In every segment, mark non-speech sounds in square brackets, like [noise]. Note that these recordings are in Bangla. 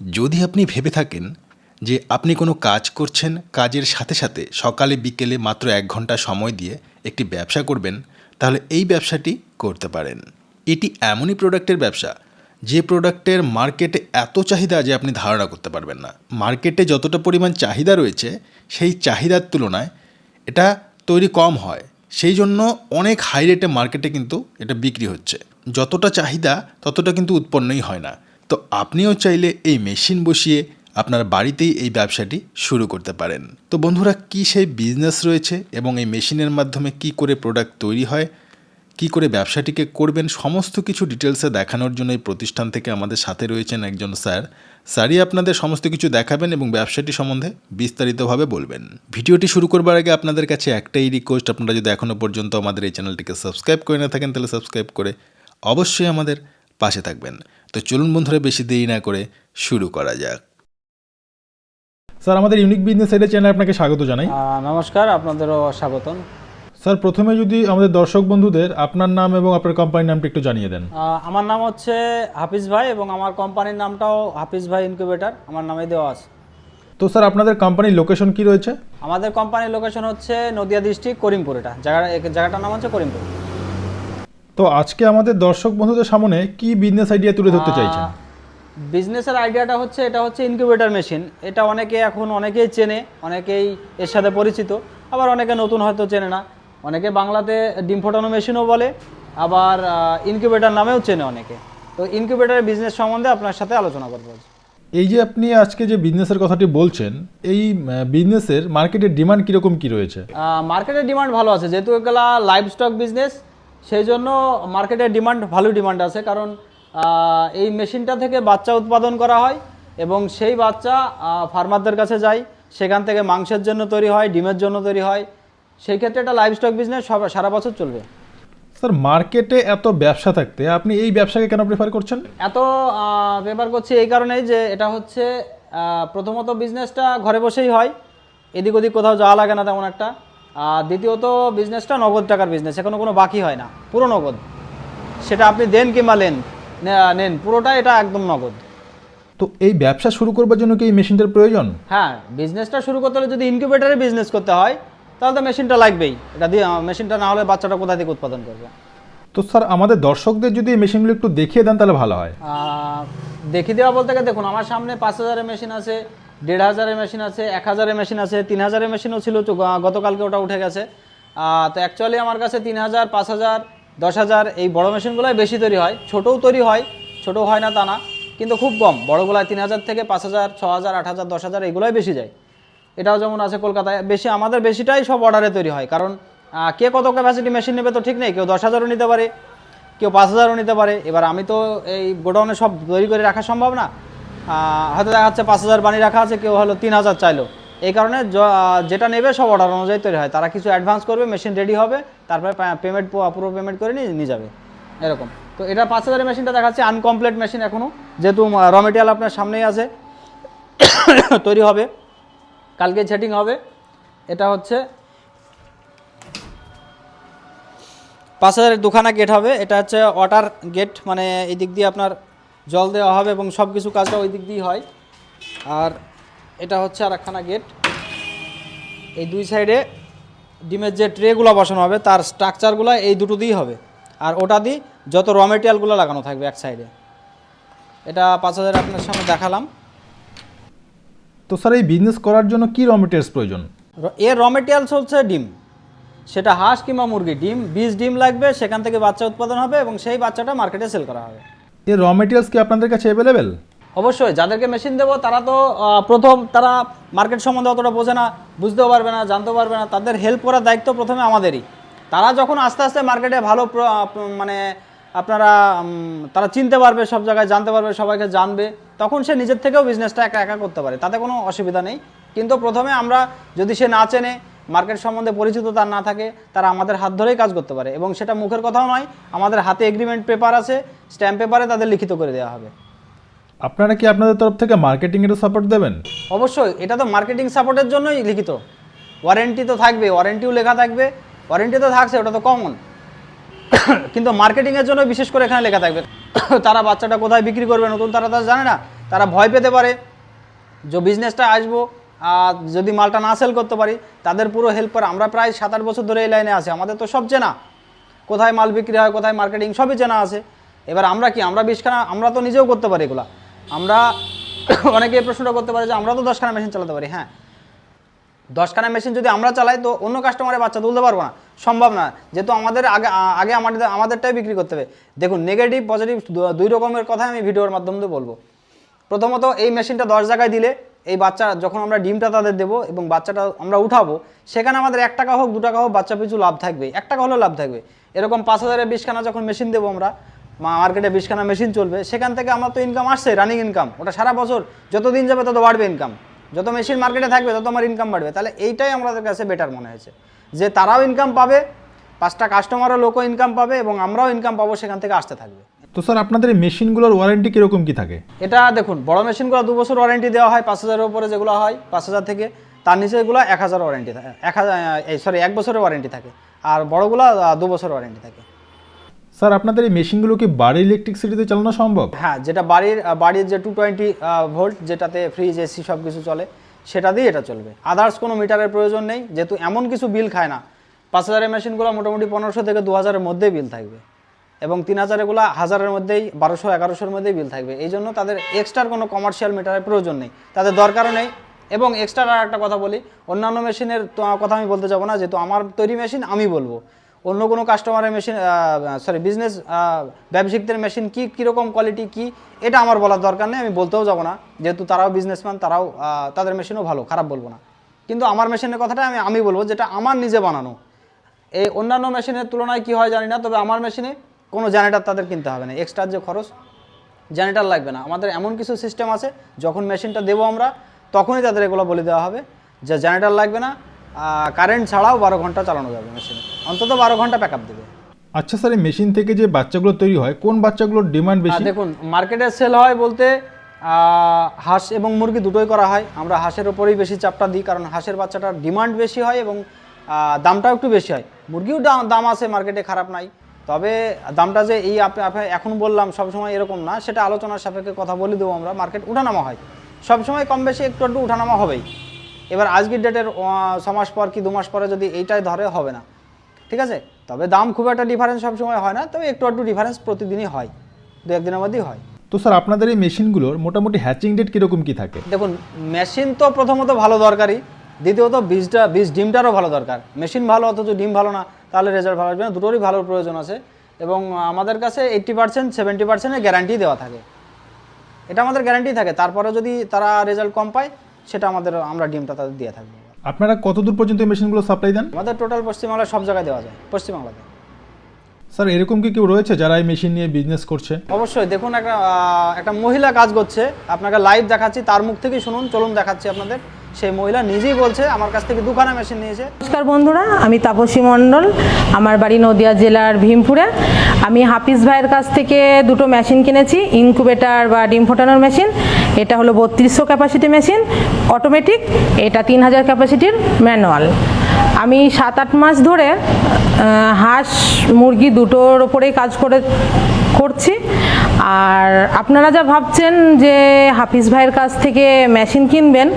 যদি আপনি ভেবে থাকেন যে আপনি কোনো কাজ করছেন কাজের সাথে সাথে সকালে, বিকেলে মাত্র এক ঘণ্টা সময় দিয়ে একটি ব্যবসা করবেন, তাহলে এই ব্যবসাটি করতে পারেন। এটি এমনই প্রোডাক্টের ব্যবসা, যে প্রোডাক্টের মার্কেটে এত চাহিদা যে আপনি ধারণা করতে পারবেন না। মার্কেটে যতটা পরিমাণ চাহিদা রয়েছে, সেই চাহিদার তুলনায় এটা তৈরি কম হয়। সেই জন্য অনেক হাই রেটে মার্কেটে কিন্তু এটা বিক্রি হচ্ছে। যতটা চাহিদা, ততটা কিন্তু উৎপন্নই হয় না। তো আপনিও চাইলে এই মেশিন বসিয়ে আপনার বাড়িতেই এই ব্যবসাটি শুরু করতে পারেন। তো বন্ধুরা, কি সেই বিজনেস রয়েছে এবং এই মেশিনের মাধ্যমে কি করে প্রোডাক্ট তৈরি হয়, কি করে ব্যবসাটিকে করবেন, সমস্ত কিছু ডিটেলসে দেখানোর জন্য এই প্রতিষ্ঠান থেকে আমাদের সাথে রয়েছেন একজন স্যার। স্যারই আপনাদের সমস্ত কিছু দেখাবেন এবং ব্যবসাটি সম্বন্ধে বিস্তারিতভাবে বলবেন। ভিডিওটি শুরু করবার আগে আপনাদের কাছে একটাই রিকোয়েস্ট আপনারা যদি এখনও পর্যন্ত আমাদের এই চ্যানেলটিকে সাবস্ক্রাইব করে না থাকেন, তাহলে সাবস্ক্রাইব করে অবশ্যই আমাদের পাশে থাকবেন। তো চলুন বন্ধুরা বেশি দেরি না করে শুরু করা যাক। স্যার আমাদের ইউনিক বিজনেস আইডিয়া চ্যানেলে আপনাকে স্বাগত জানাই। নমস্কার আপনাদেরও স্বাগতম। স্যার প্রথমে যদি আমাদের দর্শক বন্ধুদের আপনার নাম এবং আপনার কোম্পানির নামটা একটু জানিয়ে দেন। আমার নাম হচ্ছে হাফিজ ভাই এবং আমার কোম্পানির নামটাও হাফিজ ভাই ইনকিউবেটার আমার নামে দেওয়া আছে। তো স্যার আপনাদের কোম্পানির লোকেশন কি রয়েছে? আমাদের কোম্পানির লোকেশন হচ্ছে নদিয়া ডিস্ট্রিক্ট করিমপুর এটা। জায়গা জায়গাটার নাম হচ্ছে করিমপুর। তো আজকে আমাদের দর্শক বন্ধুদের সামনে কি বিজনেস আইডিয়া তুলে ধরতে চাইছেন? বিজনেসের আইডিয়াটা হচ্ছে এটা হচ্ছে ইনকিউবেটার মেশিন এটা অনেকে এখন অনেকেই চেনে অনেকেই এর সাথে পরিচিত আবার অনেকে নতুন হয়তো চেনে না। অনেকে বাংলাতে ডিম ফোটানো মেশিনও বলে আবার ইনকিউবেটার নামেও চেনে অনেকে। তো ইনকিউবেটারের বিজনেস সম্বন্ধে আপনার সাথে আলোচনা করব এই যে আপনি আজকে যে বিজনেসের কথাটি বলছেন এই বিজনেসের মার্কেটের ডিমান্ড কীরকম কী রয়েছে? মার্কেটের ডিমান্ড ভালো আছে। যেহেতু এগুলা লাইভ স্টক বিজনেস সেই জন্য মার্কেটের ডিমান্ড ভালো ডিমান্ড আছে। কারণ এই মেশিনটা থেকে বাচ্চা উৎপাদন করা হয় এবং সেই বাচ্চা ফার্মারদের কাছে যায় সেখান থেকে মাংসের জন্য তৈরি হয় ডিমের জন্য তৈরি হয়। সেই ক্ষেত্রে এটা লাইভ স্টক বিজনেস সারা বছর চলবে। স্যার মার্কেটে এত ব্যবসা থাকতে আপনি এই ব্যবসাকে কেন প্রেফার করছেন? এত প্রেফার করছি এই কারণেই যে এটা হচ্ছে প্রথমত বিজনেসটা ঘরে বসেই হয়। এদিক ওদিক কোথাও যাওয়া লাগে না তেমন একটা। আর দ্বিতীয়ত বিজনেসটা নগদ টাকার বিজনেস এখনও কোনো বাকি হয় না পুরো নগদ। সেটা আপনি দেন কিংবা নেন নেন পুরোটা এটা একদম নগদ। তো এই ব্যবসা শুরু করবার জন্য কি এই মেশিনটার প্রয়োজন? হ্যাঁ বিজনেসটা শুরু করতে হলে যদি ইনকিউবেটারে বিজনেস করতে হয় তাহলে তো মেশিনটা লাগবেই। এটা দিয়ে মেশিনটা না হলে বাচ্চাটা কোথা থেকে উৎপাদন করবে? তো স্যার আমাদের দর্শকদের যদি এই মেশিনগুলো একটু দেখিয়ে দেন তাহলে ভালো হয়। দেখিয়ে দেওয়া বলতে গেলে দেখুন আমার সামনে পাঁচ হাজারের মেশিন আছে দেড় হাজারের মেশিন আছে, এক হাজারের মেশিন আছে, তিন হাজারের মেশিনও ছিল তো গতকালকে ওটা উঠে গেছে। তো অ্যাকচুয়ালি আমার কাছে তিন হাজার, পাঁচ হাজার, দশ হাজার এই বড় মেশিনগুলোই বেশি তৈরি হয়। ছোটও তৈরি হয়, ছোটও হয় না তা না, কিন্তু খুব কম। বড়গুলায় তিন হাজার থেকে পাঁচ হাজার ছ হাজার, আট হাজার, দশ হাজার এগুলোই বেশি যায়। এটাও যেমন আছে কলকাতায়, বেশি আমাদের বেশিটাই সব অর্ডারে তৈরি হয়। কারণ কে কত ক্যাপাসিটি মেশিন নেবে তো ঠিক নেই, কেউ দশ হাজারও নিতে পারে, কেউ পাঁচ হাজারও নিতে পারে। এবার আমি তো এই গোডাউনে সব তৈরি করে রাখা সম্ভব না। হয়তো দেখা যাচ্ছে পাঁচ হাজার বানিয়ে রাখা আছে, কেউ হলো তিন হাজার চাইলো। এই কারণে যেটা নেবে সব অর্ডার অনুযায়ী তৈরি হয়। তারা কিছু অ্যাডভান্স করবে মেশিন রেডি হবে, তারপরে পেমেন্ট পুরো পেমেন্ট করে নিয়ে নিয়ে যাবে। এরকম। তো এটা পাঁচ হাজারের মেশিনটা দেখাচ্ছে আনকমপ্লিট মেশিন এখনও যেহেতু র মেটেরিয়াল আপনার সামনেই আছে, [coughs] তৈরি হবে। কালকে সেটিং হবে। এটা হচ্ছে পাঁচ হাজারের দুখানা গেট হবে। এটা হচ্ছে ওয়াটার গেট মানে এই দিক দিয়ে আপনার জল দেওয়া হবে এবং সব কিছু কাজটা ওই দিক দিয়েই হয়। আর এটা হচ্ছে আর একখানা গেট। এই দুই সাইডে ডিমের যে ট্রেগুলো বসানো হবে তার স্ট্রাকচারগুলো এই দুটো দিয়েই হবে। আর ওটা দিয়ে যত র মেটেরিয়ালগুলো লাগানো থাকবে এক সাইডে। এটা পাঁচ হাজার আপনার সামনে দেখালাম। তো স্যার এই বিজনেস করার জন্য কী র মেটেরিয়ালস প্রয়োজন? এর র মেটেরিয়ালস হচ্ছে ডিম। সেটা হাঁস কিংবা মুরগি ডিম বীজ ডিম লাগবে সেখান থেকে বাচ্চা উৎপাদন হবে এবং সেই বাচ্চাটা মার্কেটে সেল করা হবে। এই র মেটেরিয়ালস কি আপনাদের কাছে অ্যাভেলেবেল অবশ্যই, যাদেরকে মেশিন দেবো, তারা তো প্রথম তারা মার্কেট সম্বন্ধে অতটা বোঝে না, বুঝতেও পারবে না, জানতেও পারবে না, তাদের হেল্প করার দায়িত্ব প্রথমে আমাদেরই। তারা যখন আস্তে আস্তে মার্কেটে ভালো মানে আপনারা তারা চিনতে পারবে সব জায়গায়, জানতে পারবে, সবাইকে জানবে, তখন সে নিজের থেকেও বিজনেসটা একা একা করতে পারে, তাতে কোনো অসুবিধা নেই। কিন্তু প্রথমে আমরা যদি সে না চেনে মার্কেট সম্বন্ধে পরিচিত তার না থাকে তারা আমাদের হাত ধরেই কাজ করতে পারে। এবং সেটা মুখের কথাও নয় আমাদের হাতে এগ্রিমেন্ট পেপার আছে স্ট্যাম্প পেপারে তাদের লিখিত করে দেওয়া হবে। আপনারা কি আপনাদের তরফ থেকে মার্কেটিংয়েরও সাপোর্ট দেবেন? অবশ্যই এটা তো মার্কেটিং সাপোর্টের জন্যই লিখিত। ওয়ারেন্টি তো থাকবে ওয়ারেন্টিও লেখা থাকবে ওয়ারেন্টি তো থাকছে ওটা তো কমন [coughs] কিন্তু মার্কেটিংয়ের জন্য বিশেষ করে এখানে লেখা থাকবে। [coughs] তারা বাচ্চাটা কোথায় বিক্রি করবে নতুন তারা তো জানে না তারা ভয় পেতে পারে। যে বিজনেসটা আসব যদি মালটা না সেল করতে পারি, তাদের পুরো হেল্প করে আমরা প্রায় সাত আট বছর ধরে এই লাইনে আছি, আমাদের তো সব চেনা কোথায় মাল বিক্রি হয়, কোথায় মার্কেটিং সবই চেনা আছে। এবার আমরা কি, আমরা বিশখানা, আমরা তো নিজেও করতে পারি এগুলা। আমরা [coughs] অনেকে এই প্রশ্নটা করতে পারে যে, আমরা তো দশখানা মেশিন চালাতে পারি হ্যাঁ। দশখানা মেশিন যদি আমরা চালাই, তো অন্য কাস্টমারের বাচ্চা তুলতে পারব না। সম্ভব না। যেহেতু আমাদের আগে আগে আমাদের, আমাদেরটাই বিক্রি করতে হবে। দেখুন নেগেটিভ পজিটিভ দুই রকমের কথা আমি ভিডিওর মাধ্যমে বলব। প্রথমত, এই মেশিনটা দশ জায়গায় দিলে এই বাচ্চা যখন আমরা ডিমটা তাদের দেবো এবং বাচ্চাটা আমরা উঠাবো, সেখানে আমাদের এক টাকা হোক, দু টাকা হোক, বাচ্চা পিছু লাভ থাকবে। এক টাকা হলেও লাভ থাকবে। এরকম পাঁচ হাজারের বিশখানা যখন মেশিন দেবো আমরা মার্কেটে বিশখানা মেশিন চলবে, সেখান থেকে আমার তো ইনকাম আসছে রানিং ইনকাম ওটা সারা বছর যত দিন যাবে তত বাড়বে ইনকাম যত মেশিন মার্কেটে থাকবে, তত আমার ইনকাম বাড়বে। তাহলে এইটাই আমাদের কাছে বেটার মনে হয়েছে। যে তারাও ইনকাম পাবে, পাঁচটা কাস্টমারও লোকও ইনকাম পাবে এবং আমরাও ইনকাম পাবো সেখান থেকে আসতে থাকবে। তো স্যার আপনাদের মেশিনগুলোর ওয়ারেন্টি কীরকম কি থাকে? এটা দেখুন বড় মেশিনগুলো দু বছর ওয়ারেন্টি দেওয়া হয় পাঁচ হাজারের উপরে যেগুলো হয় পাঁচ হাজার থেকে। তার নিচেগুলো এক হাজার ওয়ারেন্টি থাকে এক হাজার সরি এক বছরের ওয়ারেন্টি থাকে। আর বড়গুলো দু বছর ওয়ারেন্টি থাকে। স্যার আপনাদের এই মেশিনগুলো কি বাড়ির ইলেকট্রিসিটিতে চালানো সম্ভব? হ্যাঁ যেটা বাড়ির বাড়ির যে টু টোয়েন্টি ভোল্ট যেটাতে ফ্রিজ এসি সব কিছু চলে সেটা দিয়ে এটা চলবে। আদার্স কোনো মিটারের প্রয়োজন নেই যেহেতু এমন কিছু বিল খায় না। পাঁচ হাজারের মেশিনগুলো মোটামুটি পনেরোশো থেকে দু হাজারের মধ্যেই বিল থাকবে। এবং তিন হাজারেরগুলো হাজারের মধ্যেই, বারোশো, এগারোশোর মধ্যেই বিল থাকবে। এই জন্য তাদের এক্সট্রার কোনো কমার্শিয়াল মিটারের প্রয়োজন নেই। তাদের দরকারও নেই। এবং এক্সট্রা আর একটা কথা বলি, অন্যান্য মেশিনের কথা আমি বলতে যাব না, যেহেতু আমার তৈরি মেশিন আমি বলব। অন্য কোনো কাস্টমারের মেশিন সরি বিজনেস ব্যবসায়িকদের মেশিন কী, কীরকম কোয়ালিটি কি, এটা আমার বলার দরকার নেই, আমি বলতেও যাব না। যেহেতু তারাও বিজনেসম্যান তারাও তাদের মেশিনও ভালো, খারাপ বলব না। কিন্তু আমার মেশিনের কথাটা আমি আমি বলব, যেটা আমার নিজে বানানো। এই অন্যান্য মেশিনের তুলনায় কি হয় জানি না, তবে আমার মেশিনে কোনো জেনারেটার তাদের কিনতে হবে না এক্সট্রা যে খরচ জেনারেটার লাগবে না। আমাদের এমন কিছু সিস্টেম আছে যখন মেশিনটা দেবো আমরা তখনই তাদের এগুলো বলে দেওয়া হবে যে জেনারেটার লাগবে না কারেন্ট ছাড়াও বারো ঘণ্টা চালানো যাবে মেশিনে অন্তত বারো ঘণ্টা ব্যাক আপ দেবে। আচ্ছা স্যার এই মেশিন থেকে যে বাচ্চাগুলো তৈরি হয় কোন বাচ্চাগুলোর ডিমান্ড বেশি? দেখুন মার্কেটে সেল হয় বলতে হাঁস এবং মুরগি দুটোই করা হয়। আমরা হাঁসের ওপরেই বেশি চাপটা দিই কারণ হাঁসের বাচ্চাটার ডিমান্ড বেশি হয় এবং দামটাও একটু বেশি হয়। মুরগিও দাম আছে মার্কেটে খারাপ নাই। তবে দামটা যে এই এখন বললাম সবসময় এরকম না সেটা আলোচনার সাপেক্ষে কথা বলে দেবো আমরা। মার্কেট উঠানামা হয়। সবসময় কম বেশি একটু একটু উঠানামা হবেই। এবার আজকের ডেটের ছ মাস পর কি দু মাস পরে যদি এইটাই ধরে হবে না। ঠিক আছে? তবে দাম খুব একটা ডিফারেন্স সবসময় হয় না তবে একটু একটু ডিফারেন্স প্রতিদিনই হয়। দু একদিনের মধ্যেই হয়। তো স্যার আপনাদের এই মেশিনগুলোর মোটামুটি হ্যাচিং ডেট কীরকম কি থাকে? দেখুন মেশিন তো প্রথমত ভালো দরকারি দ্বিতীয়ত বীজটা বীজ ডিমটারও ভালো দরকার। মেশিন ভালো অথচ ডিম ভালো না। তাহলে রেজাল্ট ভালো আসবে না। দুটোরই ভালো প্রয়োজন আছে। এবং আমাদের কাছে এইট্টি পার্সেন্ট সেভেন্টি পার্সেন্টের গ্যারান্টি দেওয়া থাকে। এটা আমাদের গ্যারান্টি থাকে। তারপরে যদি তারা রেজাল্ট কম পায় সেটা আমাদের আমরা ডিমটা তাদের দিয়ে থাকব। আপনারা কত দূর পর্যন্ত এই মেশিনগুলো সাপ্লাই দেন? আমাদের টোটাল পশ্চিমবাংলায় সব জায়গায় দেওয়া যায়। পশ্চিমবাংলাতে। স্যার এরকম কি কেউ রয়েছে যারা এই মেশিন নিয়ে বিজনেস করছে? অবশ্যই। দেখুন একটা একটা মহিলা কাজ করছে। আপনাকে লাইভ দেখাচ্ছি। তার মুখ থেকেই শুনুন। চলুন দেখাচ্ছি আপনাদের। সেই মহিলা নিজেই বলছে, আমার কাছ থেকে দুখানা মেশিন নিয়েছে। নমস্কার বন্ধুরা, আমি তাপসী মণ্ডল, আমার বাড়ি নদিয়া জেলার ভীমপুরে। আমি হাফিজ ভাইয়ের কাছ থেকে দুটো মেশিন কিনেছি, ইনকুবেটার বা ডিম ফোটানোর মেশিন। এটা হলো বত্রিশশো ক্যাপাসিটি মেশিন, অটোমেটিক। এটা তিন হাজার ক্যাপাসিটির ম্যানুয়াল। আমি সাত আট মাস ধরে হাঁস, মুরগি দুটোর ওপরেই কাজ করে, করছি। আর আপনারা যা ভাবছেন যে হাফিজ ভাইয়ের কাছ থেকে মেশিন কিনবেন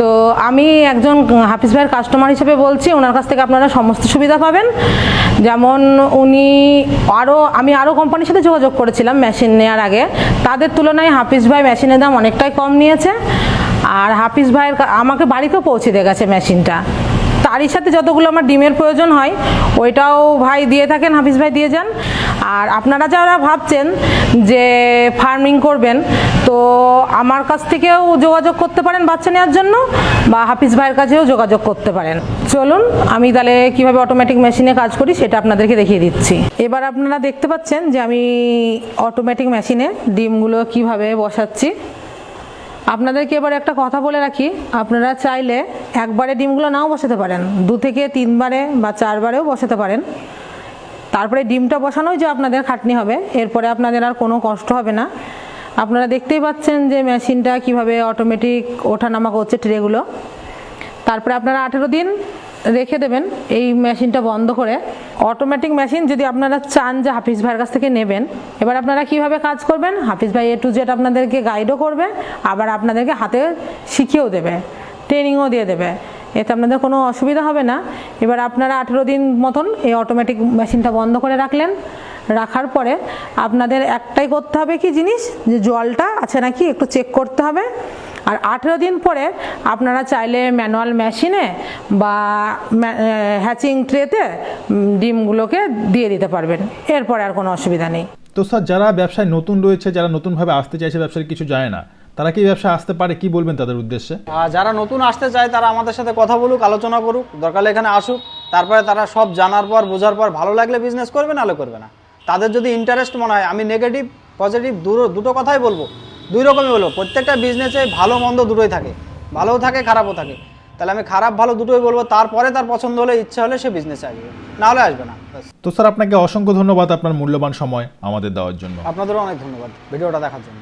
তো আমি একজন হাফিজ ভাইয়ের কাস্টমার হিসেবে বলছি, ওনার কাছ থেকে আপনারা সমস্ত সুবিধা পাবেন। যেমন উনি আরও আমি আরও কোম্পানির সাথে যোগাযোগ করেছিলাম মেশিন নেওয়ার আগে। তাদের তুলনায় হাফিজ ভাই মেশিনের দাম অনেকটাই কম নিয়েছে। আর হাফিজ ভাইয়ের আমাকে বাড়িতেও পৌঁছে দিয়ে গেছে মেশিনটা তারই সাথে যতগুলো আমার ডিমের প্রয়োজন হয়, ওইটাও ভাই দিয়ে থাকেন, হাফিজ ভাই দিয়ে যান। আর আপনারা যারা ভাবছেন যে ফার্মিং করবেন, তো আমার কাছ থেকেও যোগাযোগ করতে পারেন বাচ্চা নেওয়ার জন্য, বা হাফিজ ভাইয়ের কাছেও যোগাযোগ করতে পারেন। চলুন, আমি তাহলে কীভাবে অটোমেটিক মেশিনে কাজ করি সেটা আপনাদেরকে দেখিয়ে দিচ্ছি। এবার আপনারা দেখতে পাচ্ছেন যে আমি অটোমেটিক মেশিনে ডিমগুলো কীভাবে বসাচ্ছি। আপনাদেরকে এবার একটা কথা বলে রাখি। আপনারা চাইলে একবারে ডিমগুলো নাও বসাতে পারেন। দু থেকে তিনবারে বা চারবারেও বসাতে পারেন। তারপরে ডিমটা বসানোই যে আপনাদের খাটনি হবে। এরপরে আপনাদের আর কোনো কষ্ট হবে না। আপনারা দেখতেই পাচ্ছেন যে মেশিনটা কীভাবে অটোমেটিক ওঠানামা করছে ট্রেগুলো তারপরে আপনারা আঠেরো দিন রেখে দেবেন এই মেশিনটা বন্ধ করে। অটোমেটিক মেশিন যদি আপনারা চান যে হাফিজ ভাইয়ের কাছ থেকে নেবেন, এবার আপনারা কীভাবে কাজ করবেন? হাফিজ ভাই এ টু জেড আপনাদেরকে গাইডও করবে, আবার আপনাদেরকে হাতে শিখিয়েও দেবে ট্রেনিংও দিয়ে দেবে। এতে আপনাদের কোনো অসুবিধা হবে না। এবার আপনারা আঠেরো দিন মতন এই অটোমেটিক মেশিনটা বন্ধ করে রাখলেন। রাখার পরে আপনাদের একটাই করতে হবে কি জিনিস? যে জলটা আছে নাকি একটু চেক করতে হবে। আর আঠেরো দিন পরে আপনারা চাইলে ম্যানুয়াল মেশিনে বা হ্যাচিং ট্রেতে ডিমগুলোকে দিয়ে দিতে পারবেন। এরপরে আর কোনো অসুবিধা নেই। তো স্যার যারা ব্যবসায় নতুন রয়েছে যারা নতুনভাবে আসতে চাইছে ব্যবসায় কিছু জানে না তারা কি এই ব্যবসায় আসতে পারে? কি বলবেন তাদের উদ্দেশ্যে? আর যারা নতুন আসতে চায় তারা আমাদের সাথে কথা বলুক আলোচনা করুক দরকার হলে এখানে আসুক। তারপরে তারা সব জানার পর বোঝার পর ভালো লাগলে বিজনেস করবে নাহলে করবে না। তাদের যদি ইন্টারেস্ট মনে হয় আমি নেগেটিভ পজিটিভ দুটো দুটো কথাই বলব। দুই রকমই বলব প্রত্যেকটা বিজনেসে ভালো মন্দ দুটোই থাকে। ভালোও থাকে খারাপও থাকে। তাহলে আমি খারাপ ভালো দুটোই বলব। তারপরে তার পছন্দ হলে ইচ্ছা হলে সে বিজনেসে আসবে। না হলে আসবে না। তো স্যার আপনাকে অসংখ্য ধন্যবাদ আপনার মূল্যবান সময় আমাদের দেওয়ার জন্য। আপনাদেরও অনেক ধন্যবাদ ভিডিওটা দেখার জন্য।